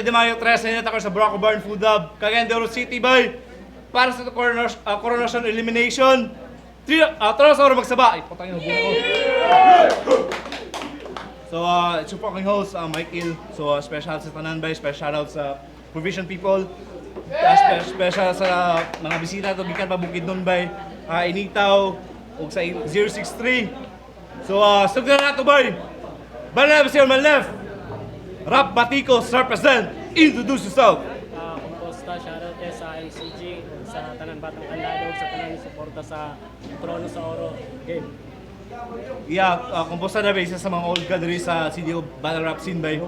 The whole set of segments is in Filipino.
birthday de Mayo 13, nata ko sa Braco Barn Food Hub. Cagayan City by. Para sa coronation, uh, coronation elimination. Three, uh, todos oro magsaba. Ay, putang ina, buko. So, uh, it's your fucking host, uh, Mike Il. So, uh, special sa Tanan Bay, special out sa Provision People. Uh, spe- special sa mga bisita to gikan pa bukid nun bay. Uh, Initaw ug sa 063. So, uh, sugdan na to bay. Banab sir man left. Rap Batico, Sir President, introduce yourself. uh, shoutout eh sa ICG, sa Tanan Batang Kandado, sa Tanan suporta sa Trono sa Oro. Game. Yeah, uh, kumpusta na ba isa sa mga old ka diri sa CDO Battle Rap scene bay.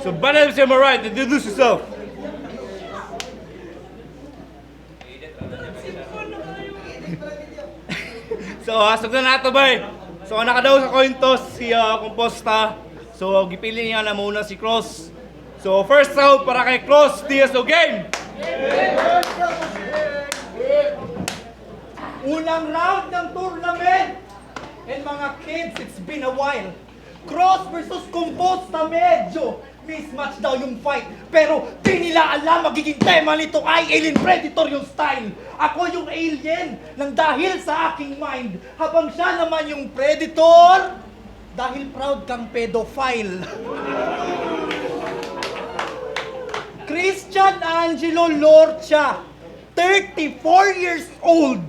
So, Banab sir man right, introduce yourself. So, uh, na to bay. So, ang nakadaw sa coin toss si uh, Composta. So, gipili niya na muna si Cross. So, first round para kay Cross, TSO game. Unang round ng tournament. And mga kids, it's been a while. Cross versus Composta medyo mismatch daw yung fight. Pero di nila alam magiging tema nito ay Alien Predator yung style. Ako yung alien nang dahil sa aking mind. Habang siya naman yung Predator dahil proud kang pedophile. Christian Angelo Lorcha, 34 years old.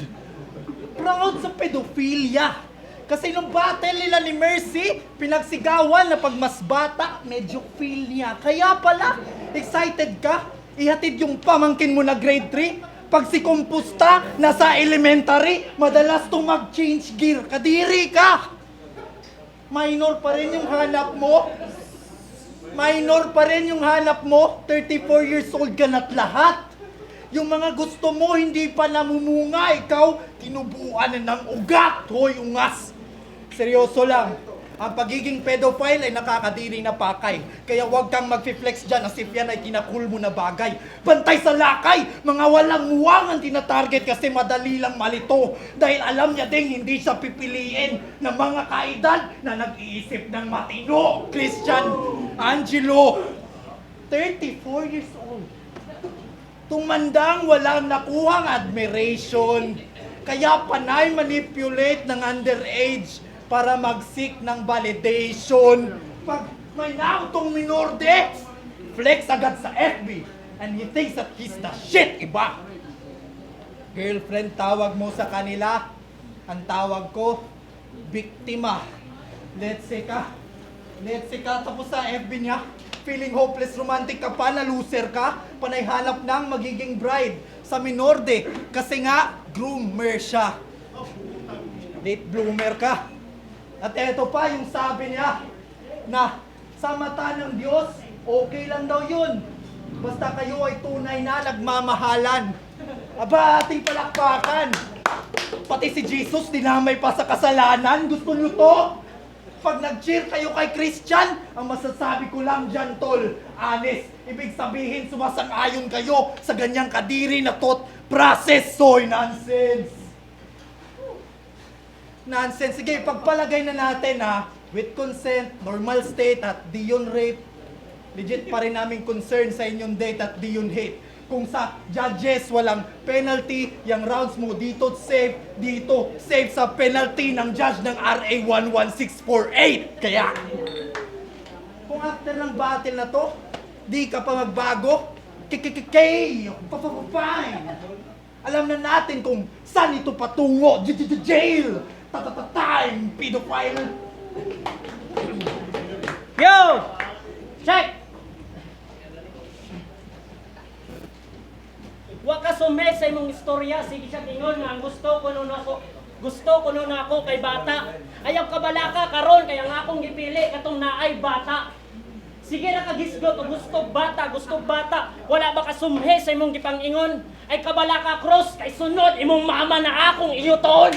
Proud sa pedophilia. Kasi nung battle nila ni Mercy, pinagsigawan na pag mas bata, medyo feel niya. Kaya pala, excited ka? Ihatid yung pamangkin mo na grade 3? Pag si Kumpusta, nasa elementary, madalas to mag-change gear. Kadiri ka! Minor pa rin yung hanap mo. Minor pa rin yung hanap mo. 34 years old ka na't lahat. Yung mga gusto mo hindi pa namumunga, ikaw tinubuan na ng ugat. Hoy, ungas! Seryoso lang. Ang pagiging pedophile ay nakakadiri na pakay. Kaya huwag kang mag-flex dyan as if yan ay kinakul mo na bagay. Bantay sa lakay! Mga walang muwang ang tinatarget kasi madali lang malito. Dahil alam niya ding hindi siya pipiliin ng mga kaedad na nag-iisip ng matino. Christian Angelo, 34 years old. Tumandang walang nakuhang admiration. Kaya panay manipulate ng underage para mag-seek ng validation. Pag may nautong minorde, flex agad sa FB. And he thinks that he's the shit, iba. Girlfriend tawag mo sa kanila. Ang tawag ko, biktima. Let's say ka. Let's say ka. Tapos sa FB niya, feeling hopeless romantic ka pa, na loser ka, panay hanap ng magiging bride sa Minorde. Kasi nga, groomer siya. Late bloomer ka. At eto pa yung sabi niya, na sa mata ng Diyos, okay lang daw yun. Basta kayo ay tunay na nagmamahalan. Aba, ating palakpakan. Pati si Jesus, dinamay pa sa kasalanan. Gusto nyo to? Pag nag-cheer kayo kay Christian, ang masasabi ko lang dyan, tol, honest. Ibig sabihin, sumasang-ayon kayo sa ganyang kadiri na tot process. Soy nonsense. Nonsense. Sige, pagpalagay na natin ha, with consent, normal state at di yun rape, legit pa rin namin concern sa inyong date at di yun hate. Kung sa judges walang penalty, yung rounds mo dito safe, dito safe sa penalty ng judge ng RA 11648. Kaya, kung after ng battle na to, di ka pa magbago, kikikikay, fine. Alam na natin kung saan ito patungo, jail, tatatime, pedophile. Yo! Check! Wa ka sume sa imong istorya, sige siya tingon nga gusto ko nun ako. Gusto ko nun ako kay bata. Ayaw ka bala ka karon kaya nga akong gipili katong naay bata. Sige ra kagisgot o gusto bata, gusto bata. Wala ba ka sumhe sa imong gipangingon? Ay kabala ka cross kay sunod imong mama na akong iyuton.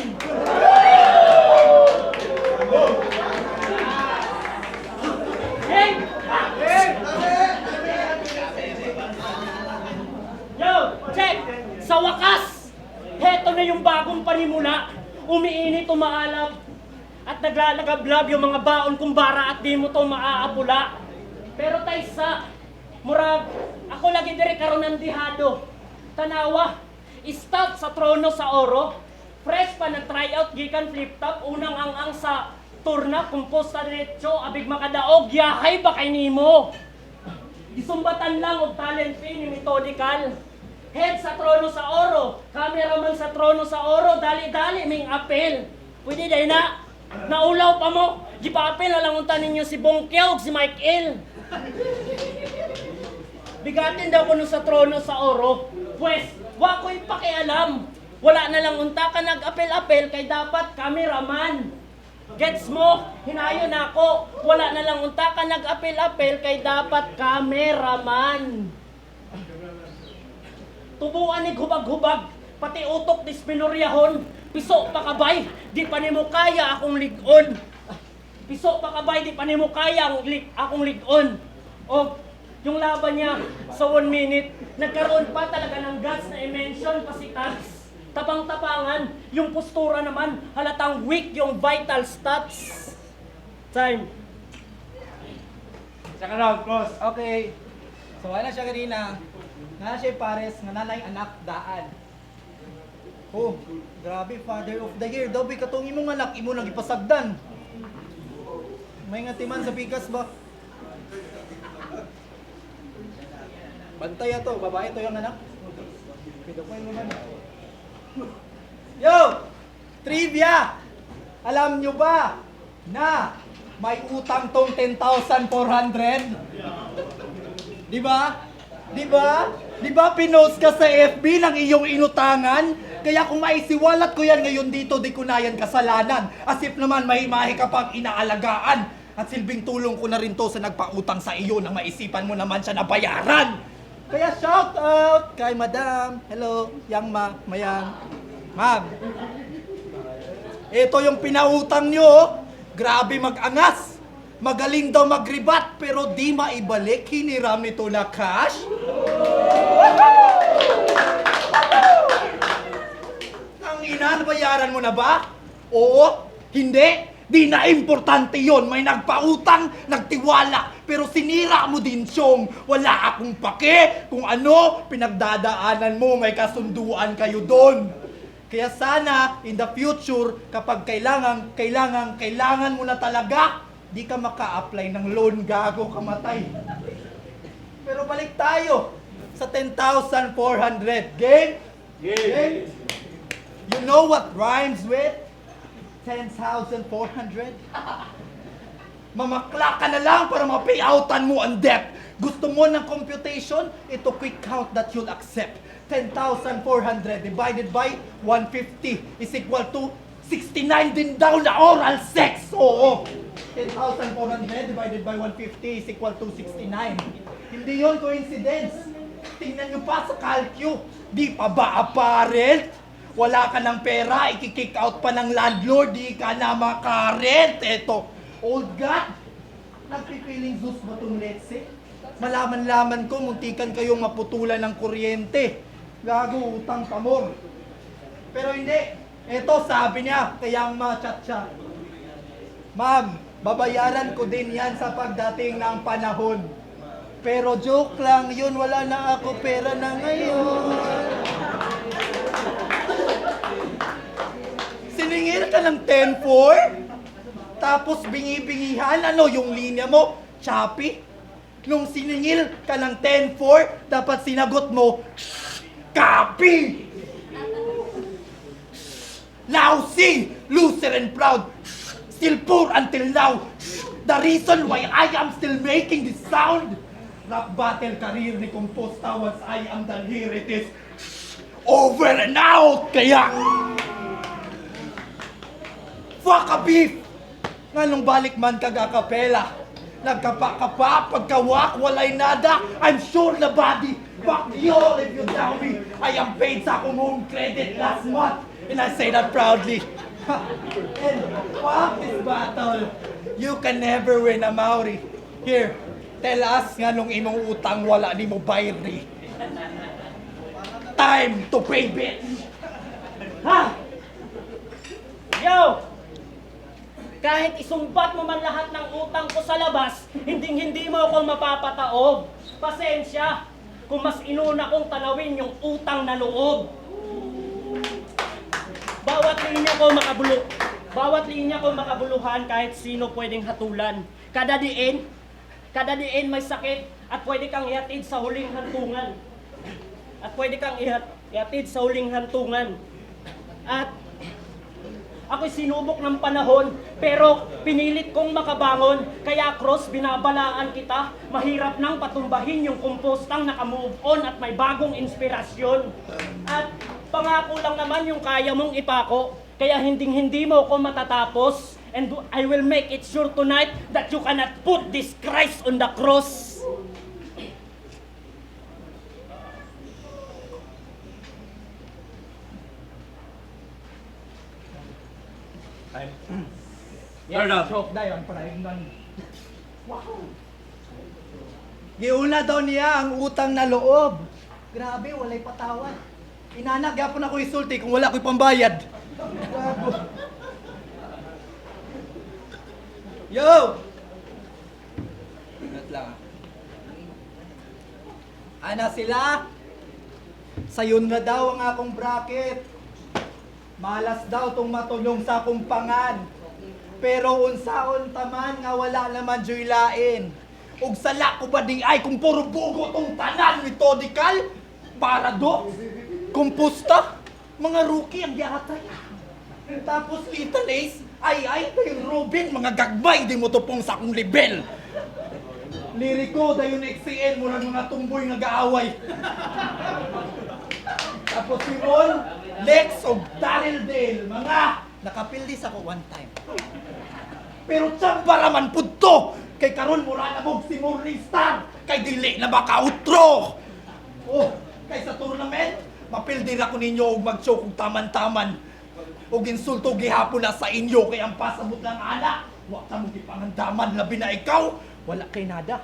Hey! Yo, check! Sa wakas, heto na yung bagong panimula. Umiinit, umaalab. At naglalagablab yung mga baon kumbara at di mo to maaapula. Pero tay sa murag ako lagi diri karon ng dihado. Tanawa, start sa trono sa oro. Fresh pa nag tryout gikan flip top unang ang ang sa turna kumposta diretso abig makadaog yahay ba kay nimo. Gisumbatan lang og talent fee ni methodical. Head sa trono sa oro, cameraman sa trono sa oro, dali-dali ming apel. Pwede day na. Naulaw pa mo. Gipapel na lang unta ninyo si Bongkyaw ug si Mike L. Bigatin daw kuno sa trono sa oro. Pwes, wa ko'y pakialam. Wala na lang unta ka nag-apel-apel kay dapat cameraman. Gets mo? Hinayo na ako. Wala na lang unta ka nag-apel-apel kay dapat cameraman. Tubuan ni hubag-hubag, pati utok ni spinuryahon. Piso pa kabay, di pa nimo kaya akong ligon. Piso pa kabay, di pa nimo kaya ang lig akong ligon. O yung laban niya sa one minute, nagkaroon pa talaga ng guts na i-mention pa si Tats. Tapang-tapangan, yung postura naman, halatang weak yung vital stats. Time. Second round, cross. Okay. So, ano siya kanina? Nga siya pares, nga nanay anak daan. Oh, grabe, father of the year. Daw, katong imong anak, imo nang ipasagdan. May nga timan sa pikas ba? Bantay to, babae to yung anak. Pito ko yung naman. Yo! Trivia! Alam nyo ba na may utang tong 10,400? Di ba? Di ba? Di ba pinost ka sa FB ng iyong inutangan? Kaya kung maisiwalat ko yan ngayon dito, di ko na yan kasalanan. As if naman may imahe ka pang inaalagaan. At silbing tulong ko na rin to sa nagpautang sa iyo nang maisipan mo naman siya na bayaran. Kaya shout out kay Madam. Hello, Yang Ma, Mayang. Ma'am, ito yung pinautang nyo. oh. Grabe mag-angas. Magaling daw magribat pero di maibalik. Hiniram nito na cash. Ang ina, nabayaran mo na ba? Oo? Hindi? Di na importante yon. May nagpautang, nagtiwala. Pero sinira mo din siyong wala akong pake. Kung ano, pinagdadaanan mo, may kasunduan kayo doon. Kaya sana, in the future, kapag kailangan, kailangan, kailangan mo na talaga, di ka maka-apply ng loan, gago, kamatay. Pero balik tayo sa 10,400. Game? Game? You know what rhymes with 10,400? Mamakla ka na lang para ma-payoutan mo ang debt. Gusto mo ng computation? Ito quick count that you'll accept. 10,400 divided by 150 is equal to 69 din daw na oral sex. Oo. 10,400 divided by 150 is equal to 69. Hindi yon coincidence. Tingnan nyo pa sa calcu. Di pa ba apparent? Wala ka ng pera, ikikick out pa ng landlord, di ka na makarent. Eto, old God, nagpipiling Zeus ba itong letse? Malaman-laman ko, muntikan kayong maputulan ng kuryente. Gago, utang pamor. Pero hindi. Eto, sabi niya, kaya ang machat siya. Ma'am, babayaran ko din yan sa pagdating ng panahon. Pero joke lang, yun wala na ako pera na ngayon. Siningil ka ng 10-4? Tapos bingi-bingihan, ano yung linya mo? Choppy? Nung siningil ka ng 10-4, dapat sinagot mo, Copy! Lousy, loser and proud, still poor until now. The reason why I am still making this sound, rap battle career ni Composta once I am done here, it is over and out. Kaya, fuck a beef! Nga nung balik man kagakapela, nagkapa-kapa, pagkawak, walay nada, I'm sure na body, fuck you if you tell me, I am paid sa akong home credit last month, and I say that proudly. and fuck this battle, you can never win a Maori. Here, tell us nga nung imong utang wala ni mo bayri. Time to pay bitch! Ha? Yo! Kahit isumbat mo man lahat ng utang ko sa labas, hindi hindi mo ako mapapataob. Pasensya kung mas inuna kong tanawin yung utang na loob. Bawat linya ko makabulo. Bawat linya ko makabuluhan kahit sino pwedeng hatulan. Kada diin, kada diin may sakit at pwede kang ihatid sa huling hantungan. At pwede kang ihat, ihatid sa huling hantungan. At ako'y sinubok ng panahon, pero pinilit kong makabangon. Kaya cross, binabalaan kita. Mahirap nang patumbahin yung kompostang nakamove on at may bagong inspirasyon. At pangako lang naman yung kaya mong ipako. Kaya hinding hindi mo ako matatapos. And I will make it sure tonight that you cannot put this Christ on the cross. Turn up. Joke dayon para ingnan. Giuna daw niya ang utang na loob. Grabe, walay patawad. Inanak, gapon ako isulti kung wala ko'y pambayad. Gago. Yo! Ingat lang. Ana sila? Sayon na daw ang akong bracket. Malas daw tong matulong sa akong pangan. Pero unsaon taman nga wala naman joy lain. Ug sala ko ba di ay kung puro bugo tong tanan methodikal? Para do? Komposta? Mga rookie ang gihatay. Tapos Little Ace, ay ay dayon Robin, mga gagbay di mo tupong sa akong level. Liriko dayon XCN murag mga tumboy nga gaaway. Tapos si Ron, Lex o Daryl Dale, mga nakapildis ako one time. Pero tsamba raman pud to. Kay karon mura na mong si Morning. Kay dili na maka-outro. Oh, kay sa tournament, mapildi ra ko ninyo og mag-show kung taman-taman. Og insulto gihapon na sa inyo kay ang pasabot lang ana. Wa ta mo gipangandaman labi na ikaw. Wala kay nada.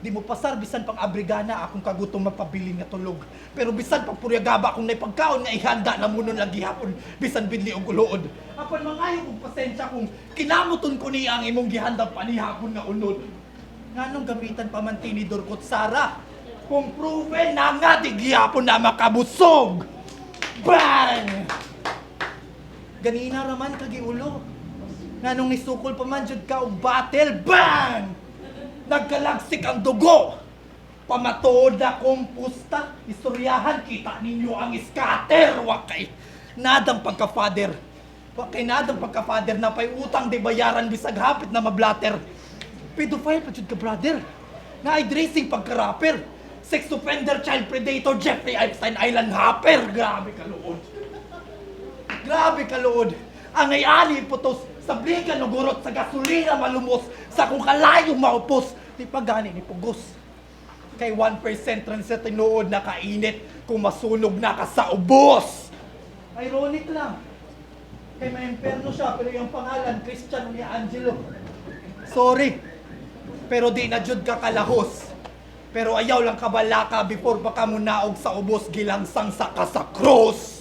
Di mo pasar bisan pang abrigana akong kagutom mapabili nga tulog. Pero bisan pag puryagaba akong naipagkaon nga ihanda na munon lagi hapon bisan bidli og ulood. Apan mangayo kong pasensya kung kinamuton ko niya ang imong gihanda panihapon nga unod. Nganong gamitan pa man tinidor kot Sara? Kung proven na nga di gihapon na makabusog. Bang! Ganina raman kagiulo. Nganong nisukol pa man jud ka og battle. Bang! Nagkalagsik ang dugo. Pamatuod na kompusta. Istoryahan kita ninyo ang scatter. Wakay. Nadang pagka-father. Wakay nadang pagka-father na pay utang di bayaran bisag hapit na mablatter. Pedophile pa jud ka brother. Na dressing pagka-rapper. Sex offender, child predator, Jeffrey Epstein Island hopper. Grabe ka luod. Grabe ka luod. Ang ay ali putos sa bliga nugurot sa gasolina malumos sa kung kalayo maupos di pagani ni pugos. Kay 1% rin sa tinuod kung masunog na ka sa ubos. Ironic lang. Kay may imperno siya pero yung pangalan Christian ni Angelo. Sorry. Pero di na jud ka kalahos. Pero ayaw lang kabalaka before baka mo naog sa ubos gilangsang sa sa cross.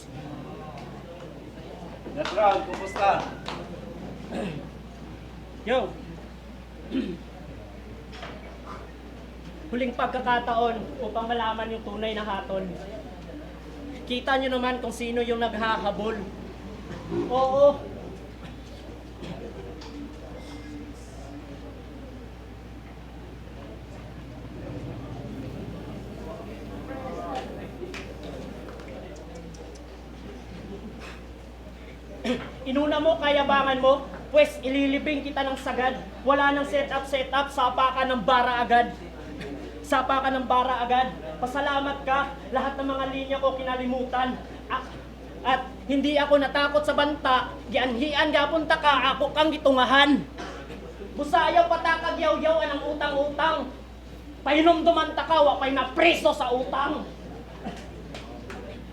Natural, kumusta? Yo! Huling pagkakataon upang malaman yung tunay na hatol. Kita nyo naman kung sino yung naghahabol. Oo. Inuna mo, kayabangan mo, pues ililibing kita ng sagad. Wala nang setup, setup, sapa ka ng bara agad. Sapa ka ng bara agad. Pasalamat ka, lahat ng mga linya ko kinalimutan. At, at hindi ako natakot sa banta, gianhian gapunta ka, ako kang gitungahan. Busayaw patakag yaw-yawan ang utang-utang. Painom-duman ta ka, wapay na preso sa utang.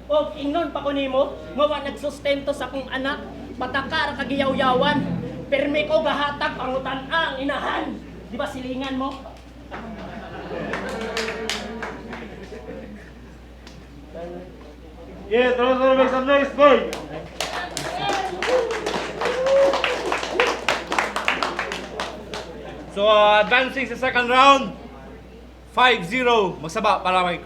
O ingnon pa ko nimo, nga wa nagsustento sa akong anak, patakar kagiyaw-yawan. Permi ko gahatag pangutan ang inahan. Di ba silingan mo? Yeah, throw, throw, make some noise, boy! So, uh, advancing sa second round, 5-0, magsaba para kay